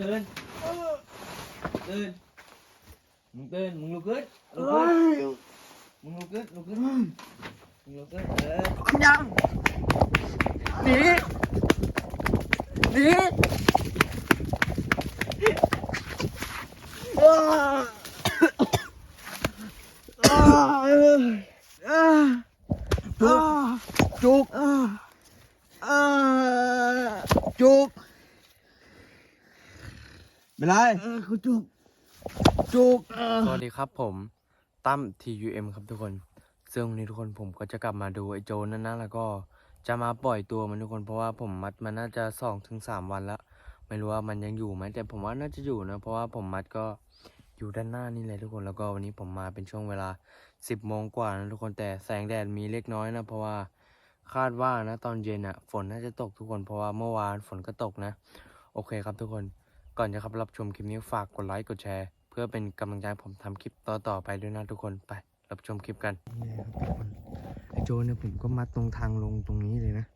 ตื่นตื่นมึงตื่นมึงลุกขึ้นลุกเฮ้ขึ้นยมึงลุกขึ้นลุกขึ้นมึงลุกขึ้นเออยังหนีหนีอ้าอ้าอ้าอ้าจุกอ้าอ้าจุก เป็นไรเออเขาจุกจุกสวัสดีครับผมตั้ม TUM ครับทุกคน ซึ่งวันนี้ทุกคนผมก็จะกลับมาดูไอ้โจรนั่นนะแล้วก็จะมาปล่อยตัวมันทุกคนเพราะว่าผมมัดมันน่าจะสองถึงสามวันแล้ว ไม่รู้ว่ามันยังอยู่ไหมแต่ผมว่าน่าจะอยู่นะ เพราะว่าผมมัดก็อยู่ด้านหน้านี่เลยทุกคนแล้วก็วันนี้ผมมาเป็นช่วงเวลา10โมงกว่านะทุกคนแต่แสงแดดมีเล็กน้อยนะเพราะว่าคาดว่านะตอนเย็นอะฝนน่าจะตกทุกคนเพราะว่าเมื่อวานฝนก็ตกนะ โอเคครับทุกคน ก่อนจะครับรับชมคลิปนี้ฝากกดไลค์กดแชร์ เพื่อเป็นกำลังใจให้ผมทำคลิปต่อๆไปด้วยนะทุกคนไป รับชมคลิปกันนี่ครับทุกคนไอโจเนี่ยผมก็มัดตรงทางลงตรงนี้เลยนะ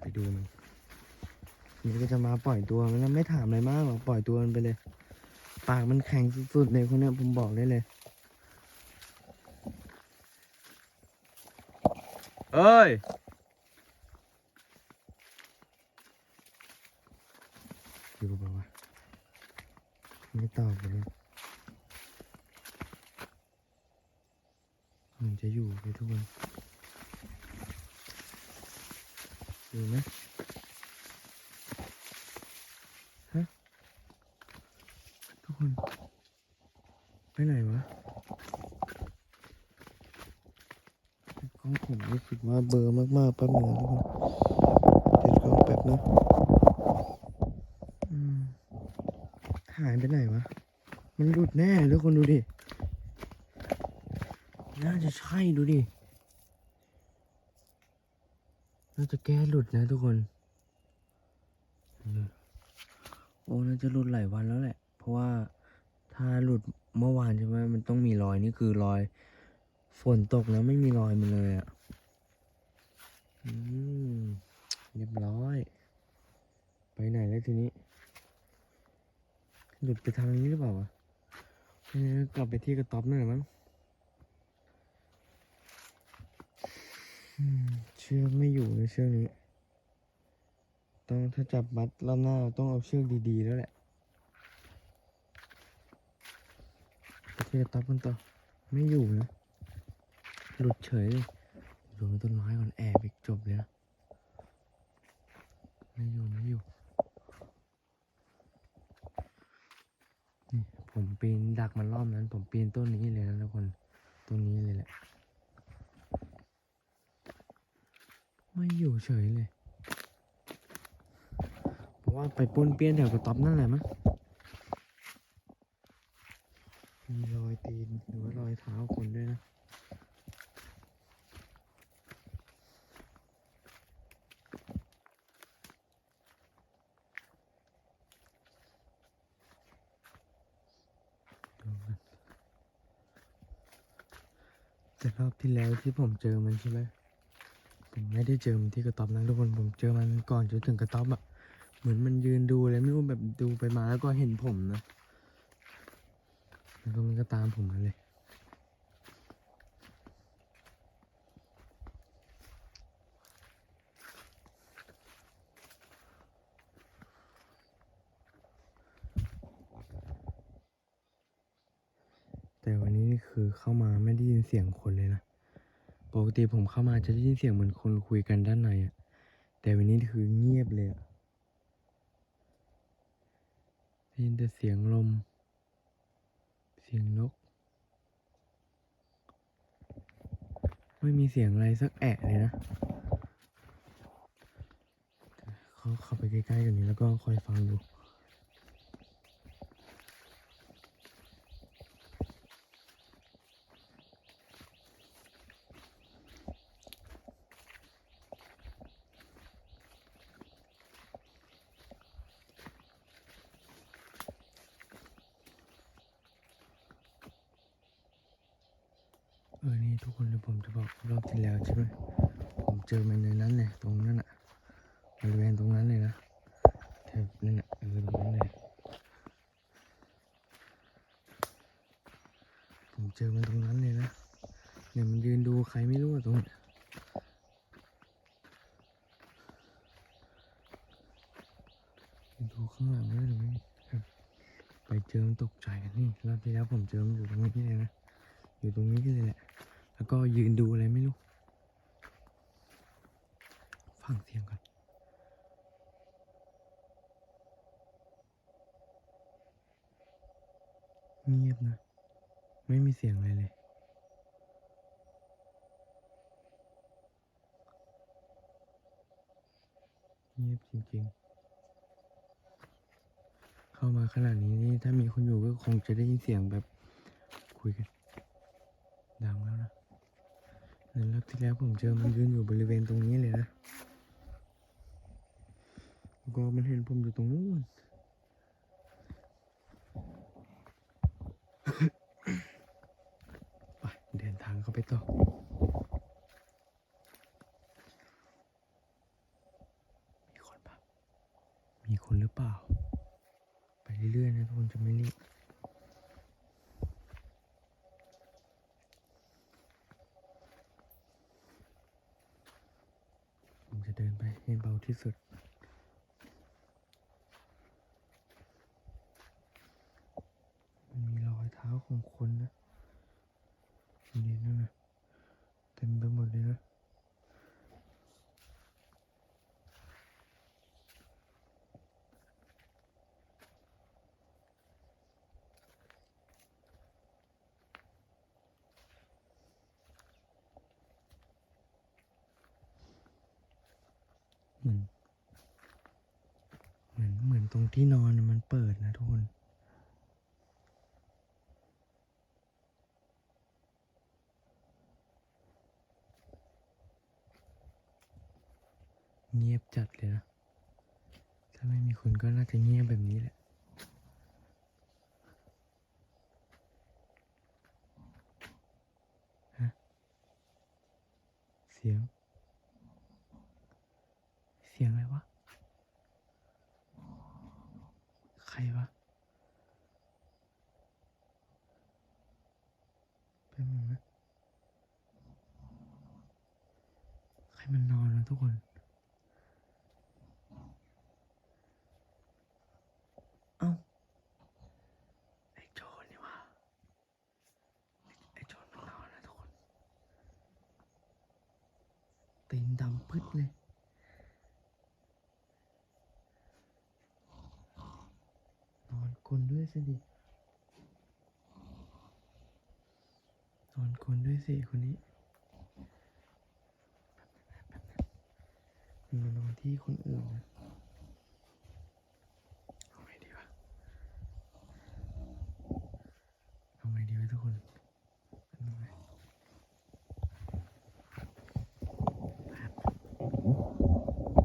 ไปดูมันนี่ก็จะมาปล่อยตัวมันแล้วไม่ถามอะไรมากหรอกปล่อยตัวมันไปเลย ปากมันแข็งสุดๆเลยคนเนี้ยผมบอกได้เลยเอ้ย อยู่เปล่าวะไม่ตอบเลยเหมันจะอยู่เลยทุกคนอยู่ไหมฮะทุกคน ไปไหนวะกล้องผมรู้สึกว่าเบอร์มากๆแป๊บหนึงนะทุกคนเด็ดกล้องแป๊บนะ อืมหายไปไหนวะ มันหลุ ดแน่ทุกคนดูดิ น่าจะใช่ดูดิ น่าจะแก้หลุดนะทุกคน โอ้ น่าจะหลุดหลายวันแล้วแหละ เพราะว่าถ้าหลุดเมื่อวานใช่ไหมมันต้องมีรอยนี่คือรอย ฝนตกแล้วไม่มีรอยมันเลยอะ่ะ อืม เรียบร้อย ไปไหนแล้วทีนี้ หลุดไปทางนี้หรือเปล่าวะ กลับไปที่กระต๊อบนั่นแหละมั้งเชือกไม่อยู่เลยเชือกนี้ ต้องถ้าจับมัดรอบหน้าต้องเอาเชือกดีๆแล้วแหละไปที่กระต๊อบกันต่อไม่อยู่นะหลุดเฉยเลยดูต้นไม้ก่อนแอบอีกจบเลยนะไม่อยู่ไม่อยู่นี่ ผมปีนดักมันรอบนั้น ผมปีนต้นนี้เลยนะทุกคนต้นนี้เลยแหละไม่อยู่เฉยเลยเพราะว่าไปป้นเปี้ยนแถวกระต๊อบนั่นแหละมั้งมีรอยตีนหรือว่ารอยเท้าคนด้วยนะ แต่รอบที่แล้วที่ผมเจอมันใช่ไหมผมไม่ได้เจอมันที่กระต๊อบนะทุกคนผมเจอมันก่อนจนถึงกระต๊อบอะเหมือนมันยืนดูอะไรไม่รู้แบบดูไปมาแล้วก็เห็นผมนะแล้วก็มันก็ตามผมมาเลย แต่วันนี้นี่ คือเข้ามาไม่ได้ยินเสียงคนเลยนะปกติผมเข้ามาจะได้ยินเสียงเหมือนคนคุยกันด้านในอะแต่วันนี้คือเงียบเลยอะได้ยินแต่เสียงลม เสียงนก ไม่มีเสียงอะไรสักแอะเลยนะเขาเข้าไปใกล้ๆกันนี้แล้วก็คอยฟังดู กคนเลยผมจะบอกรอบที่แล้วใช่ไหมผมเจอมันในนั้นเลยตรงนั้นอะบริเวณตรงนั้นเลยนะแถบนั้นอะเออตรงนั้นเลยผมเจอมันตรงนั้นเลยนะเนี่ยมันยืนดูใครไม่รู้ตรงนดูข้างหลังด้ยหรือไม่ไปเจอมันตกใจกันนี่รอบที่แล้วผมเจอมันอยู่ตรงนี้เลยนะอยู่ตรงนี้ก็เลยแหละ ก็ยืนดูอะไรไม่รู้ ฟังเสียงก่อนเงียบนะ ไม่มีเสียงอะไรเลย เงียบจริงๆ เข้ามาขนาดนี้นี่ถ้ามีคนอยู่ก็คงจะได้ยินเสียงแบบคุยกัน ดังแล้วนะ รอบที่แล้วผมเจอมันยืนอยู่บริเวณตรงนี้เลยนะแล้วก็มันเห็นผมอยู่ตรงนู้นไปเดินทางเข้าไปต่อ มีคนปะมีคนหรือเปล่า ไปเรื่อยๆนะทุกคนจะไม่รีบ ผมจะเดินไป ให้เบาที่สุด มันมีรอยเท้าของคนนะนี่นั่นนะเต็มไปหมดเลยนะ เหมือน เหมือน เหมือน ตรงที่นอนมันเปิดนะทุกคนเงียบจัดเลยนะ ถ้าไม่มีคนก็น่าจะเงียบแบบนี้แหละ ฮะ เสียง เสียงอะไรวะ ใครวะเป็นมึงนะ ใคร มันนอนนะทุกคนเอ้าไอ้โจรนี่วะไอ้โจรมันนอนนะทุกคนตีนดำพึดเลยนอนกลนด้วยสิดินอนกลนด้วยสิคนนี้มันมานอน ที่คนอื่นนะเอาไงดีวะเอาไงดีวะทุกคนเอาไง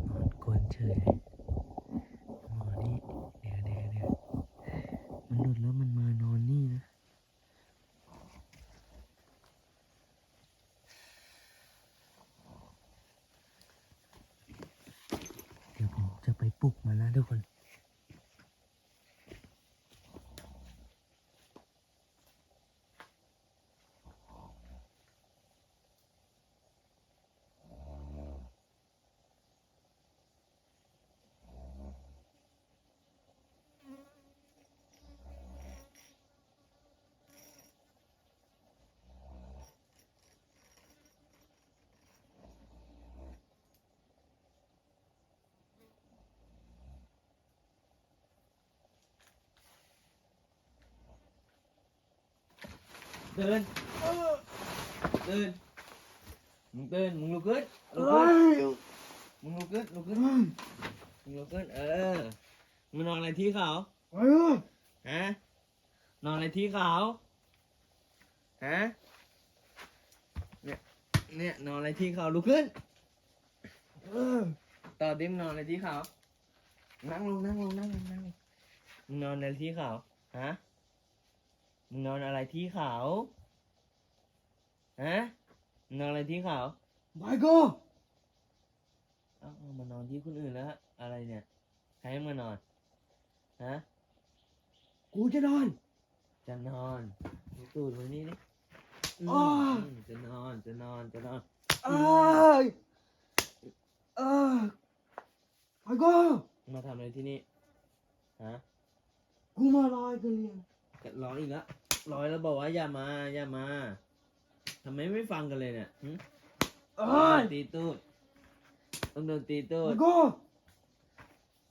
นอนกลนเฉยเลยหมอนี่เดี๋ยวเดี๋ยวเดี๋ยวมันหลุดแล้วมันมานอนนี่นะ เดี๋ยวผมจะไปลุกมันนะทุกคน เดินเดินมึงเดินมึงลุกขึ้นลุกเอ้ขึ้นยมึงลุกขึ้นลุกขึ้นมึงลุกขึ้นเออมึงนอนอะไรที่เขาเอ้ยฮะนอนอะไรที่เขาฮะเนี่ยเนี่ยนอนอะไรที่เขาลุกขึ้นเออต่อดิมนอนอะไรที่เขานั่งลงนั่งลงนั่งลงนั่งลงมึงนอนอะไรที่เขาฮะ มึงนอนอะไรที่เขาฮะมึงนอนอะไรที่เขาไปก็เอ้าเอามานอนที่คนอื่นแล้ว อะไรเนี่ย ใครให้มานอน ฮะ กูจะนอน จะนอนอืตูดมานี่ดิอืมอ้าว อืมจะนอน จะนอน จะนอน เอ้ยเออไปก็มาทำอะไรที่นี่ ฮะ กูมาลอยกันเรียน ร้อยอีกแล้วร้อยแล้วบอกว่าอย่ามาอย่ามาทำไมไม่ฟังกันเลยเนี่ยหึเอ้ยตีตูดต้องโดนตีตูไปดก็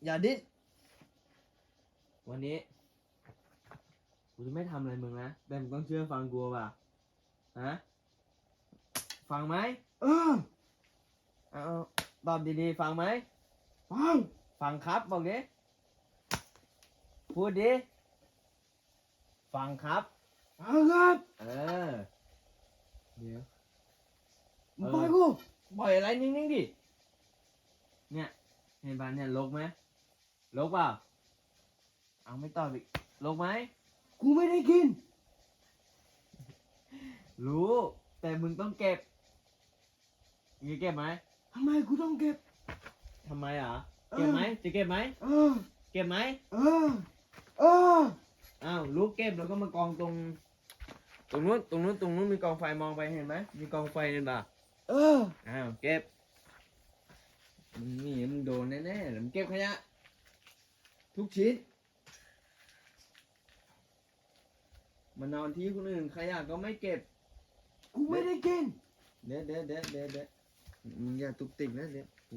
อย่าดิ้นวันนี้กูจะไม่ทำอะไรมึงนะแต่มึงต้องเชื่อฟังกูป่ะฮะฟังไหมเออเอาตอบดีๆฟังไหมฟัง ฟังครับบอกดิพูดดิ ฟังครับฟังครับเออ เดี๋ยวมึงไปกูปล่อยอะไรนิ่งๆดิ เนี่ย เห็นปะเนี่ยลกไหมลกเปล่า เอาไม่ตอบอีกลกไหม กูไม่ได้กิน รู้ แต่มึงต้องเก็บมึงจะเก็บไหมทำไมกูต้องเก็บทำไมอะ เก็บไหมจะเก็บไหม เออ เก็บไหม เออ เออ อ้าวลูกเก็บแล้วก็มากองตรง ตรงนู้นตรงนู้นตรงนู้นมีกองไฟมองไปเห็นไหมมีกองไฟเห็นปะเอออ้าวเก็บมึงนี่มึงโดนแน่ๆเดี๋ยวมึงเก็บขยะทุกชิ้นมานอนที่คนอื่นขยะก็ไม่เก็บ กูไม่ได้กิน เดี๋ยวเดี๋ยวเดี๋ยวเดี๋ยวเดี๋ยวมึงอย่าตุกติกนะเดี๋ยวกู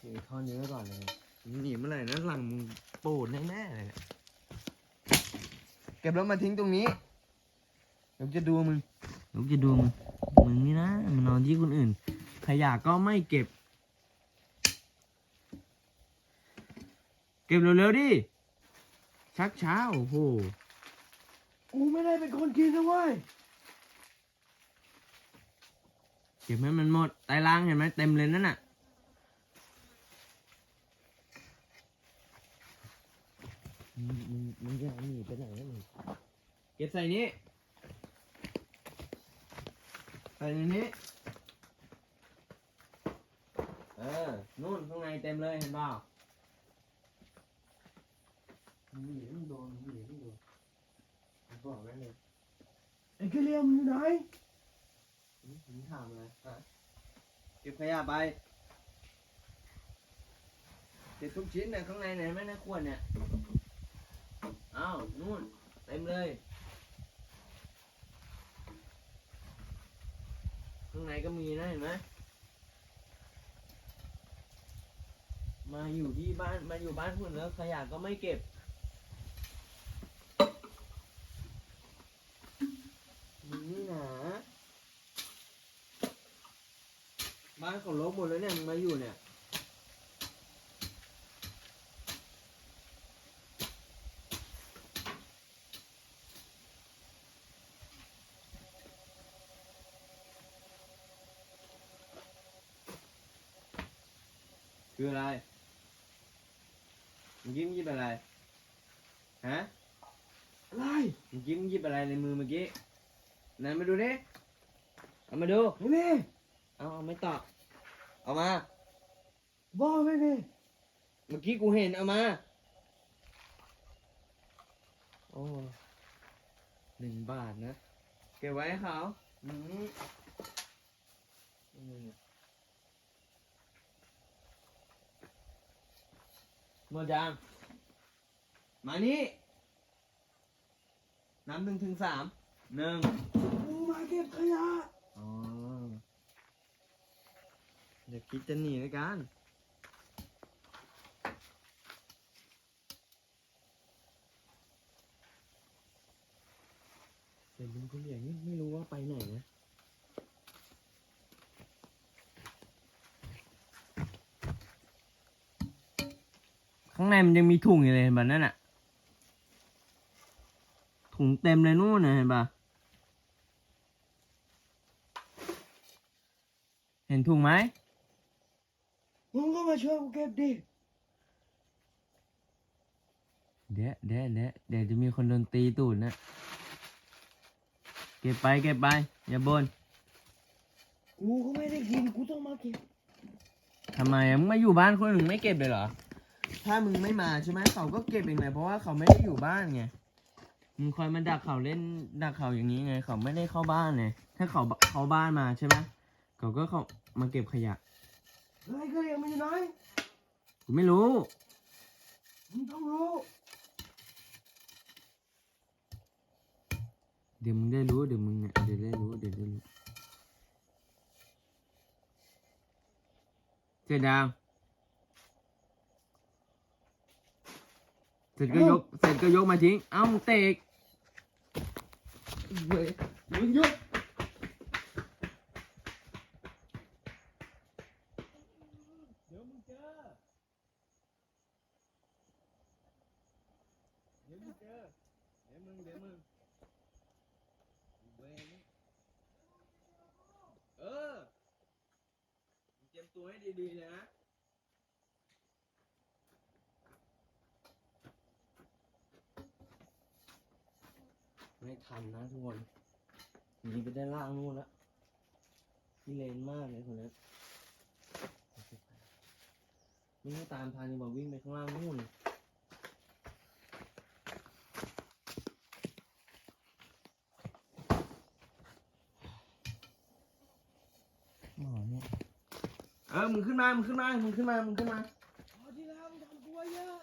กูท่อนนี้ไว้ก่อนเลยมึงหนีเมื่อไหร่นะหลังมึงโปดแน่ๆเลยเนี่ย เก็บแล้วมาทิ้งตรงนี้เดี๋ยวจะดูมึงเดี๋ยวจะดูมึง มึงนี่นะมานอนที่คนอื่น ขยะก็ไม่เก็บ เก็บเร็วๆดิ ชักเช้าโอ้โห กูไม่ได้เป็นคนกินนะเว้ย เก็บให้มันหมดใต้ล่างเห็นไหมเต็มเลยนั่นน่ะ มึงมึงมึงจะหนีไปไหนนะมึงเก็บใส่นี้ใส่ในนี้เออนู่นข้างในเต็มเลยเห็นเปล่ามึงหนีมึงโดนมึงหนีมึงโดนผมบอกไว้เลยไอ้กระเลียมอยู่ไหนมึงถามอะไรฮะเก็บขยะไปเก็บทุกชิ้นเนี่ยข้างในไหนไหมในะขวดเนี่ย อ้าวนู่นเต็มเลย ข้างในก็มีนะเห็นไหมมาอยู่ที่บ้านมาอยู่บ้านคุณแล้วขยะก็ไม่เก็บมึงนี่หนาบ้านของลกหมดแล้วเนี่ยมึงมาอยู่เนี่ย คืออะไรมึงยิ้มงหยิบอะไร ฮะ อะไรมึงยิ้มงหยิบอะไรในมือเมื่อกี้ไหนมาดูดิเอามาดูไม่มีเอาเอาไม่ตอบเอามาบอกไม่มีเมื่อกี้กูเห็นเอามา โอ้หนึ่งบาทนะ เก็บไว้ให้เขาอืมอืม หมดยังมานี่น้ำหนึ่งถึงสามหนึ่งกูมาเก็บขยะอ๋อเดี๋ยวคิดจะหนีด้วยกันแต่ลุงคนเหลียงนี่ไม่รู้ว่าไปไหนนะ ข้างในมันยังมีถุงอยู่เลยเห็นปะนั่นน่ะ ถุงเต็มเลยนู่นนะเห็นปะเห็นถุงไหมมึงก็มาช่วยกูเก็บดิ เดี๋ยวเดี๋ยวเดี๋ยวเดี๋ยวจะมีคนโดนตีตูดนะ เก็บไปเก็บไป อย่าบนกูก็ไม่ได้กิน กูต้องมาเก็บทำไมอะมึงมาอยู่บ้านคนอื่นไม่เก็บเลยเหรอ ถ้ามึงไม่มาใช่ไหมเขาก็เก็บเองเลยเพราะว่าเขาไม่ได้อยู่บ้านไงมึงคอยมาดักเขาเล่นดักเขาอย่างนี้ไง เขาไม่ได้เข้าบ้านเลยถ้าเขาเข้าบ้านมาใช่ไหมเขาก็เขามาเก็บขยะเฮ้ยก็ยังไม่อยู่ไหนกูไม่รู้มึงต้องรู้ เดี๋ยวมึงได้รู้เดี๋ยวมึงเนี่ยเดี๋ยวได้รู้เดี๋ยวได้รู้เสร็จยัง เสร็จก็ยก เสร็จก็ยกมาทิ้ง เอ้ามึงเตะอีกเว้ยมึงหยุดเดี๋ยวมึงเจอเดี๋ยวมึงเจอเดี๋ยวมึงเดี๋ยวมึงเว้ยเออมึงเตรียมตัวให้ดีๆเลยนะ ทันนะทุกคนหนีไปได้ล่างนู่นแล้วพี่เลนมากเลยคนนี้ไม่ให้ตามทันจะบอกวิ่งไปข้างล่างนู่นหมอเนี่ยเออ มึงขึ้นมา มึงขึ้นมา มึงขึ้นมา มึงขึ้นมาพอที่แล้วมึงทำกูไว้เยอะ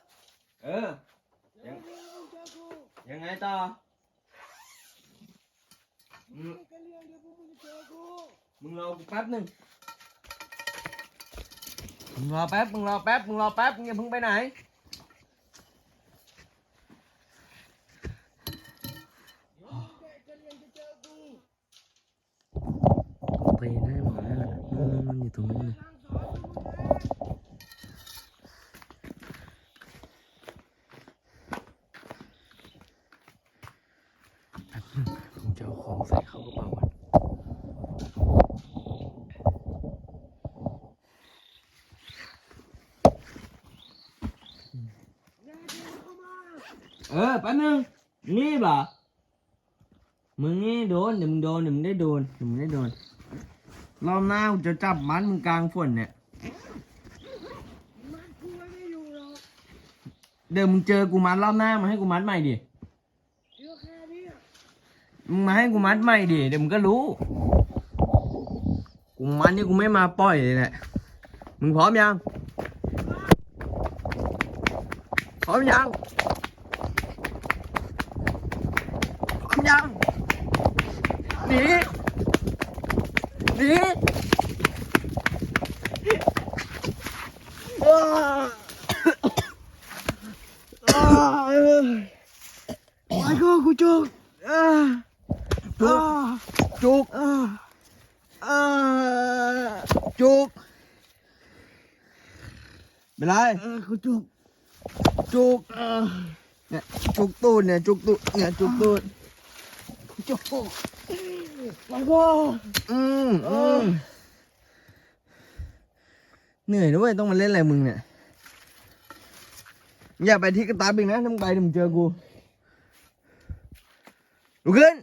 เออเดี๋ยวนี้มึงเจอกูยังไงต่อ มึงรอกูแป๊บหนึ่งมึงรอแป๊บมึงรอแป๊บมึงรอแป๊บมึงอย่าเพิ่งไปไหน เดี๋ยวมึงแค่เลี้ยงจะเจอกู ไปได้หมดแล้วนู่นนู่นอยู่ตรงนู้นเลย ทางสอนมึงนะ ผมจะเอาของใส่เข้ากระเป๋าก่อนแน่จริงเข้ามาเออแป๊บนึงนี่บ่ะมึงนี่โดนเดี๋ยวมึงโดนเดี๋ยวมึงได้โดนเดี๋ยวมึงได้โดนรอบหน้ากูจะจับมัดมึงกลางฝนเนี่ย เดี๋ยวมึงเจอกูมัดรอบหน้ามาให้กูมัดใหม่ดิ เดี๋ยวแค่เนี้ย มึงมาให้กูมัดใหม่ดิเดี๋ยวมึงก็รู้ กูมัดนี่กูไม่มาปล่อยเลยแหละมึงพร้อมยัง พร้อมยัง พร้อมยังหนีหนี อ้าอ้าเออไอ้กูกูจุกอ่า จุก อ่า จุก อ่าอ่า จุกเป็น ไรเออกูจุกจุกอ่าเนี่ยจุกตูดเนี่ยจุกตูดเนี่ยจุกตูดกูจุกไอ้กูอืมอืมเหนื่อยด้วยต้องมาเล่นอะไรมึงเนี่ยอย่าไปที่กระตาบิงนะถ้ามึงไปเดี๋ยวมึงเจอกูลุกขึ้น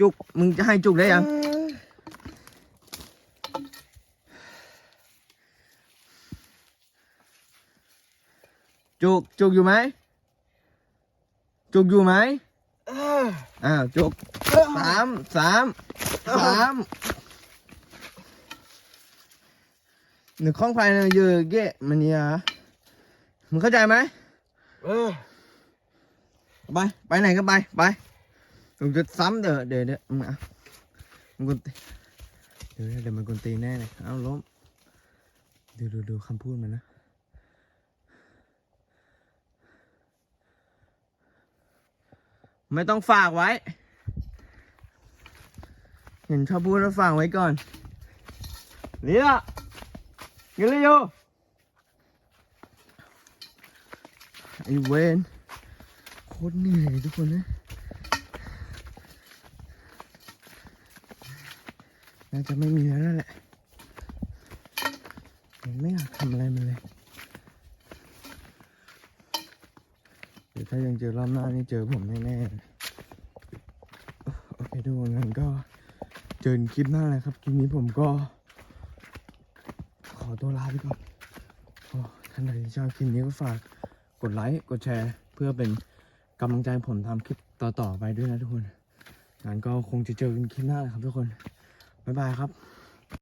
จุกมึงจะให้จุกได้ยัง จุกจุกอยู่ไหมจุกอยู่ไหมอ่าอ้าวจุกสามสามสามหนึ่งข้องภายในเยอะเกะมันเนี่ยมึงเข้าใจไหมไปไปไหนก็ไปไปผมจะซ้ำเดี๋ยวเดี๋ยวเดี๋ยวมึงอะมึงกวนตีเดี๋ยวเดี๋ยวมันกวนตีแน่เลยเอาล้มดูดูดูคำพูดมันนะ ไม่ต้องฝากไว้ เห็นชอบพูดแล้วฝากไว้ก่อนเรียกินเลยโยไอเวนโคตรเหนื่อยทุกคนนะน่าจะไม่มีแล้วนั่นแหละผมไม่อยากทำอะไรมันเลย เดี๋ยว ถ้ายังเจอรอบหน้านี่เจอผมแน่ๆ โอเคทุกคนงั้นก็เจอกันคลิปหน้าเลยครับ คลิปนี้ผมก็ ขอตัวลาไปก่อนท่านใดที่ชอบคลิปนี้ก็ฝากกดไลค์ กดแชร์ เพื่อเป็นกำลังใจผมทำคลิปต่อๆไปด้วยนะทุกคนงั้นก็คงจะเจอกันคลิปหน้าแหละครับทุกคน บ๊ายบายครับ